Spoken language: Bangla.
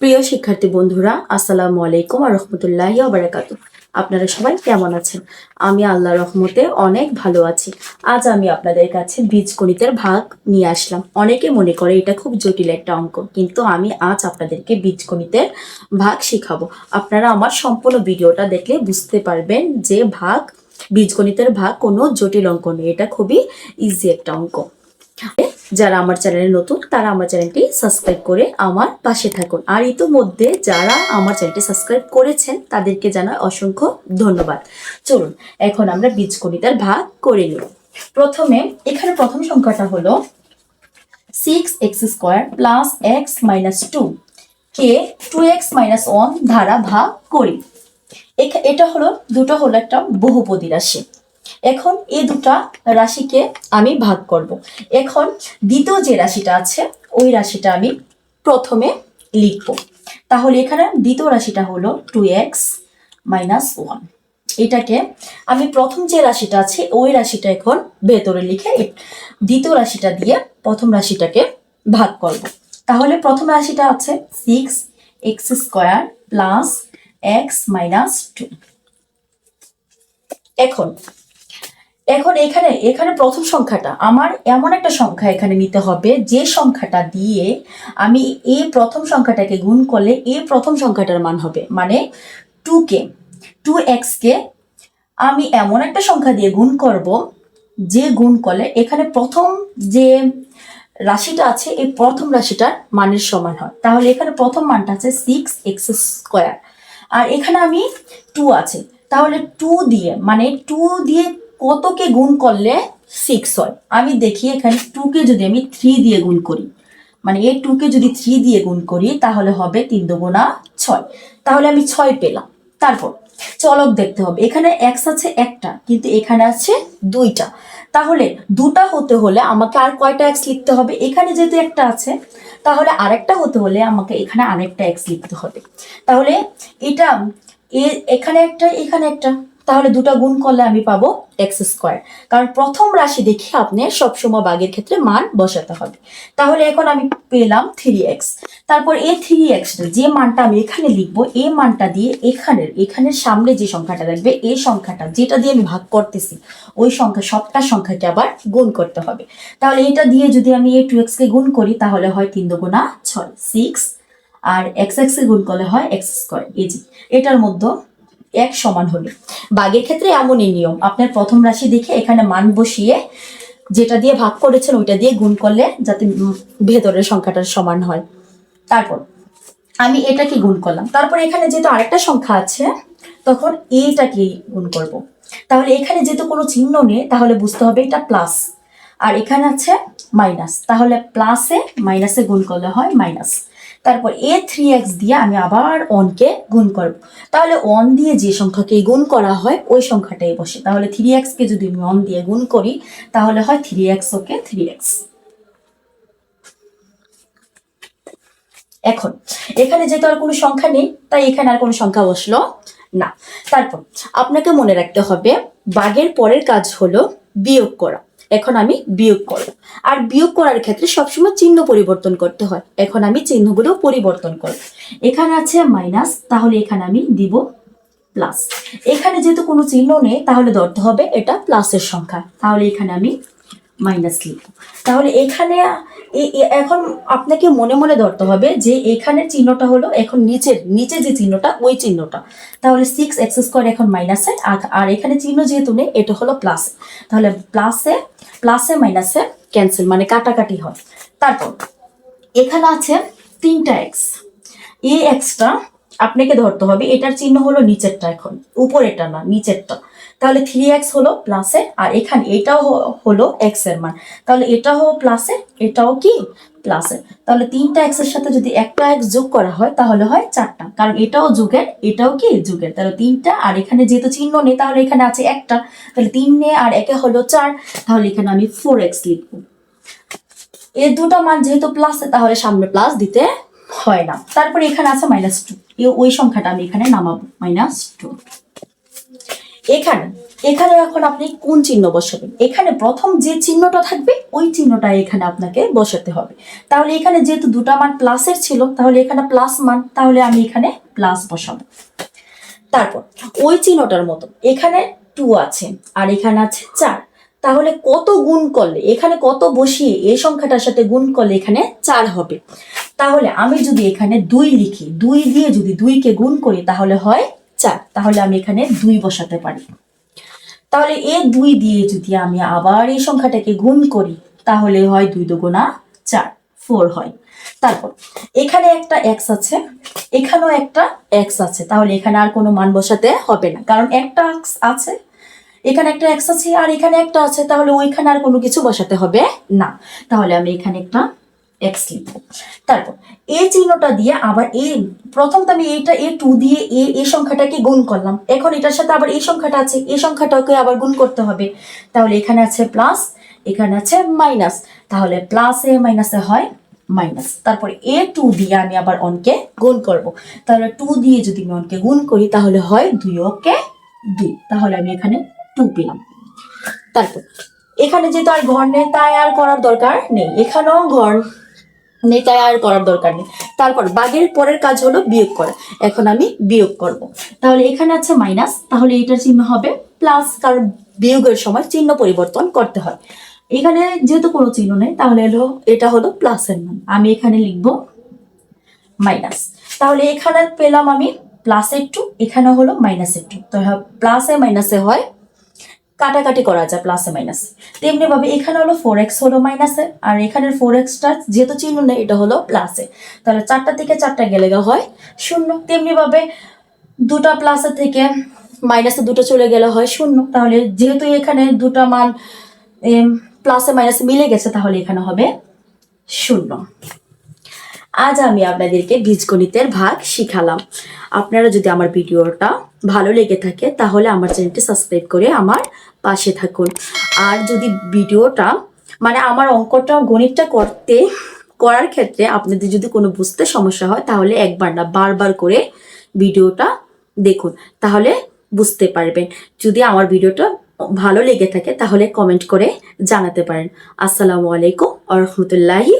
প্রিয় শিক্ষার্থী বন্ধুরা, আসসালামু আলাইকুম আর রহমতুল্লাহ বারাকাতু। আপনারা সবাই কেমন আছেন? আমি আল্লাহ রহমতে অনেক ভালো আছি। আজ আমি আপনাদের কাছে বীজগণিতের ভাগ নিয়ে আসলাম। অনেকে মনে করে এটা খুব জটিল একটা অঙ্ক, কিন্তু আমি আজ আপনাদেরকে বীজগণিতের ভাগ শিখাবো। আপনারা আমার সম্পূর্ণ ভিডিওটা দেখলে বুঝতে পারবেন যে ভাগ, বীজগণিতের ভাগ কোনো জটিল অঙ্ক নেই এটা খুবই ইজি একটা অঙ্ক। যারা আমার চ্যানেলে নতুন, তারা আমার চ্যানেলটি সাবস্ক্রাইব করে আমার পাশে থাকুন। আর ইতোমধ্যে যারা আমার চ্যানেলটি সাবস্ক্রাইব করেছেন, তাদেরকে জানাই অসংখ্য ধন্যবাদ। চলুন, এখন আমরা বীজগণিতের ভাগ করে নিই। প্রথমে, এখানে প্রথম সংখ্যাটা হলো six x square plus x minus two কে টু এক্স মাইনাস ওয়ান দ্বারা ভাগ করি। এটা হলো, দুটো হলো একটা বহুপদী রাশি। এখন এই দুটা রাশিকে আমি ভাগ করব। এখন দ্বিতীয় যে রাশিটা আছে, ওই রাশিটা আমি প্রথমে লিখব। তাহলে এখানে দ্বিতীয় রাশিটা হলো টু এক্স মাইনাস ওয়ান এটাকে আমি প্রথম যে রাশিটা আছে, ওই রাশিটা এখন ভেতরে লিখে দ্বিতীয় রাশিটা দিয়ে প্রথম রাশিটাকে ভাগ করব। তাহলে প্রথম রাশিটা আছে six x square plus x minus two এখন এখন এখানে এখানে প্রথম সংখ্যাটা। আমার এমন একটা সংখ্যা এখানে নিতে হবে, যে সংখ্যাটা দিয়ে আমি এই প্রথম সংখ্যাটাকে গুণ করলে এই প্রথম সংখ্যাটার মান হবে। মানে টু কে টু এক্সকে আমি এমন একটা সংখ্যা দিয়ে গুণ করব, যে গুণ করলে এখানে প্রথম যে রাশিটা আছে, এই প্রথম রাশিটার মানের সমান হয়। তাহলে এখানে প্রথম মানটা আছে সিক্স এক্স স্কোয়ার আর এখানে আমি টু আছে। তাহলে টু দিয়ে মানে টু দিয়ে কতকে গুণ করলে সিক্স হয়? আমি দেখি এখানে টুকে যদি আমি থ্রি দিয়ে গুণ করি মানে এই টুকে যদি থ্রি দিয়ে গুণ করি, তাহলে হবে তিন দুগুণা ছয়। তাহলে আমি ছয় পেলাম। তারপর, চলক দেখতে হবে। এখানে এক্স আছে একটা, কিন্তু এখানে আছে দুইটা। তাহলে দুটা হতে হলে আমাকে আর কয়টা এক্স লিখতে হবে? এখানে যেহেতু একটা আছে, তাহলে আরেকটা হতে হলে আমাকে এখানে আরেকটা এক্স লিখতে হবে। তাহলে এটা, এ- এখানে একটা এখানে একটা। তাহলে দুটো গুণ করলে আমি পাবো এক্স স্কোয়ার কারণ প্রথম রাশি দেখে আপনি সবসময় বাগের ক্ষেত্রে মান বসাতে হবে। তাহলে এখন আমি পেলাম থ্রি এক্স তারপর এই থ্রি এক্সটা যে মানটা আমি এখানে লিখব এই মানটা দিয়ে এখানের এখানের সামনে যে সংখ্যাটা থাকবে এই সংখ্যাটা, যেটা দিয়ে আমি ভাগ করতেছি, ওই সংখ্যা, সবটা সংখ্যাকে আবার গুণ করতে হবে। তাহলে এটা দিয়ে যদি আমি এই টু এক্সকে গুণ করি, তাহলে হয় তিন দুগুণা ছয় সিক্স আর এক্স এক্স এ গুণ করলে হয় এক্স স্কোয়ার এই এটার মধ্যে এক সমান হবে বাঘের ক্ষেত্রে এমনই নিয়ম। আপনার প্রথম রাশি দেখে এখানে মান বসিয়ে যেটা দিয়ে ভাগ করেছেন ওইটা দিয়ে গুণ করলে যাতে ভেতরের সংখ্যাটার সমান হয়। তারপর, আমি এটাকে গুণ করলাম। তারপর এখানে যেহেতু আরেকটা সংখ্যা আছে, তখন এইটাকে গুণ করব। তাহলে এখানে যেহেতু কোনো চিহ্ন নেই, তাহলে বুঝতে হবে এটা প্লাস আর এখানে আছে মাইনাস তাহলে প্লাসে মাইনাসে গুণ করলে হয় মাইনাস তারপর এ থ্রি এক্স দিয়ে আমি আবার অনকে গুণ করব। তাহলে অন দিয়ে যে সংখ্যাকে গুণ করা হয়, ওই সংখ্যাটাই বসে। তাহলে থ্রি এক্সকে যদি আমি অন দিয়ে গুণ করি, তাহলে হয় three x okay three x এখন, এখানে যেহেতু আর কোনো সংখ্যা নেই, তাই এখানে আর কোনো সংখ্যা বসল না। তারপর, আপনাকে মনে রাখতে হবে বাগের পরের কাজ হলো বিয়োগ করা। এখন আমি বিয়োগ করব। আর বিয়োগ করার ক্ষেত্রে সবসময় চিহ্ন পরিবর্তন করতে হয়। এখন আমি চিহ্নগুলো পরিবর্তন করব। এখানে আছে মাইনাস তাহলে এখানে আমি দিব প্লাস এখানে যেহেতু কোনো চিহ্ন নেই, তাহলে ধরতে হবে এটা প্লাসের সংখ্যা। তাহলে এখানে আমি মাইনাস লিখব। তাহলে এখানে এখন আপনাকে মনে মনে ধরতে হবে যে এখানের চিহ্নটা হলো এখন নিচের, নিচে যে চিহ্নটা, ওই চিহ্নটা। তাহলে সিক্স এক্স স্কোয়ার এখন মাইনাসে আর এখানে চিহ্ন যেহেতু নেই, এটা হলো প্লাস তাহলে প্লাসে প্লাসে মাইনাসে ক্যান্সেল মানে কাটাকাটি হয়। তারপর, এখানে আছে তিনটা এক্স এ এক্সটা আপনাকে ধরতে হবে, এটার চিহ্ন হলো নিচেরটা এখন উপরেটা না, নিচেরটা। তাহলে থ্রি এক্স হলো প্লাসে, আর এখানে এটাও হলো এক্সের মান। তাহলে এটাও প্লাসে, এটাও কি? প্লাসে তাহলে তিনটা এক্সের সাথে যদি একটা এক্স যোগ করা হয়, তাহলে হয় চারটা। কারণ এটাও যুগের, এটাও কি যুগের। তাহলে তিনটা, আর এখানে যেহেতু চিহ্ন নেই, তাহলে এখানে আছে একটা। তাহলে তিন নে আর একে হলো চার, তাহলে এখানে আমি ফোর এক্স লিখব। এর দুটো মান যেহেতু প্লাসে তাহলে সামনে প্লাস দিতে হয় না। তারপরে এখানে আছে মাইনাস টু ওই সংখ্যাটা আমি এখানে নামাবো মাইনাস টু এখানে এখানে এখন আপনি কোন চিহ্ন বসাবেন? এখানে প্রথম যে চিহ্নটা থাকবে, ওই চিহ্নটা এখানে আপনাকে বসাতে হবে। তাহলে এখানে যেহেতু দুটা মান প্লাসের ছিল, তাহলে এখানে প্লাস মান, তাহলে আমি এখানে প্লাস বসাবো। তারপর, ওই চিহ্নটার মতো, এখানে টু আছে, আর এখানে আছে চার। তাহলে কত গুণ করলে, এখানে কত বসিয়ে এই সংখ্যাটার সাথে গুণ করলে এখানে চার হবে? তাহলে আমি যদি এখানে দুই লিখি, দুই দিয়ে যদি দুইকে গুণ করি, তাহলে হয় চার, তাহলে আমি এখানে দুই বসাতে পারি। তাহলে এ দুই দিয়ে যদি আমি আবার এই সংখ্যাটাকে গুণ করি, তাহলে হয় দুই দুগুণা চার, ফোর হয়। তারপর, এখানে একটা এক্স আছে, এখানেও একটা এক্স আছে, তাহলে এখানে আর কোনো মান বসাতে হবে না, কারণ একটা আছে, এখানে একটা এক্স আছে আর এখানে একটা আছে, তাহলে ওইখানে আর কোনো কিছু বসাতে হবে না। তাহলে আমি এখানে একটা এক্স লিখব। তারপর এই চিহ্নটা দিয়ে আবার এই প্রথম তো আমি এইটা এ টু দিয়ে এ এই সংখ্যাটাকে গুণ করলাম। এখন এটার সাথে আবার এই সংখ্যাটা আছে এই সংখ্যাটাকে আবার গুণ করতে হবে। তাহলে এখানে আছে প্লাস এখানে আছে মাইনাস তাহলে প্লাস এ মাইনাসে হয় মাইনাস তারপরে এ টু দিয়ে আমি আবার অনকে গুণ করব। তাহলে টু দিয়ে যদি আমি অনকে গুণ করি, তাহলে হয় দুই ওকে দুই। তাহলে আমি এখানে টু পেলাম। তারপর, এখানে যেহেতু আর ঘর নেই, তাই আর করার দরকার নেই। এখানেও ঘর নেই, তাই আর করার দরকার নেই। তারপর, বাগের পরের কাজ হলো বিয়োগ করা। এখন আমি বিয়োগ করব। তাহলে এখানে আছে মাইনাস তাহলে এটার চিহ্ন হবে প্লাস কারণ বিয়োগের সময় চিহ্ন পরিবর্তন করতে হয়। এখানে যেহেতু কোনো চিহ্ন নেই, তাহলে হলো, এটা হলো প্লাসের মান। আমি এখানে লিখব মাইনাস তাহলে এখানে পেলাম আমি প্লাসের টু এখানে হলো মাইনাসের টু তো প্লাসে মাইনাসে হয় কাটাকাটি করা যায় প্লাসে মাইনাস তেমনি ভাবে এখানে হলো ফোর এক্স হলো মাইনাসে আর এখানের ফোর এক্সটা যেহেতু চিহ্ন নেই, এটা হলো প্লাসে তাহলে চারটা থেকে চারটা গেলে হয় শূন্য। তেমনি ভাবে দুটা প্লাসের থেকে মাইনাসে দুটো চলে গেলে হয় শূন্য। তাহলে যেহেতু এখানে দুটা মান প্লাসে মাইনাসে মিলে গেছে, তাহলে এখানে হবে শূন্য। আজ আমি আপনাদেরকে বীজগণিতের ভাগ শিখালাম। আপনারা যদি আমার ভিডিওটা ভালো লেগে থাকে, তাহলে আমার চ্যানেলটি সাবস্ক্রাইব করে আমার পাশে থাকুন। আর যদি ভিডিওটা মানে আমার অঙ্কটা, গণিতটা করতে, করার ক্ষেত্রে আপনাদের যদি কোনো বুঝতে সমস্যা হয়, তাহলে একবার না, বারবার করে ভিডিওটা দেখুন। তাহলে বুঝতে পারবেন। যদি আমার ভিডিওটা ভালো লেগে থাকে, তাহলে কমেন্ট করে জানাতে পারেন। আসসালামু আলাইকুম আ রহমতুল্লাহি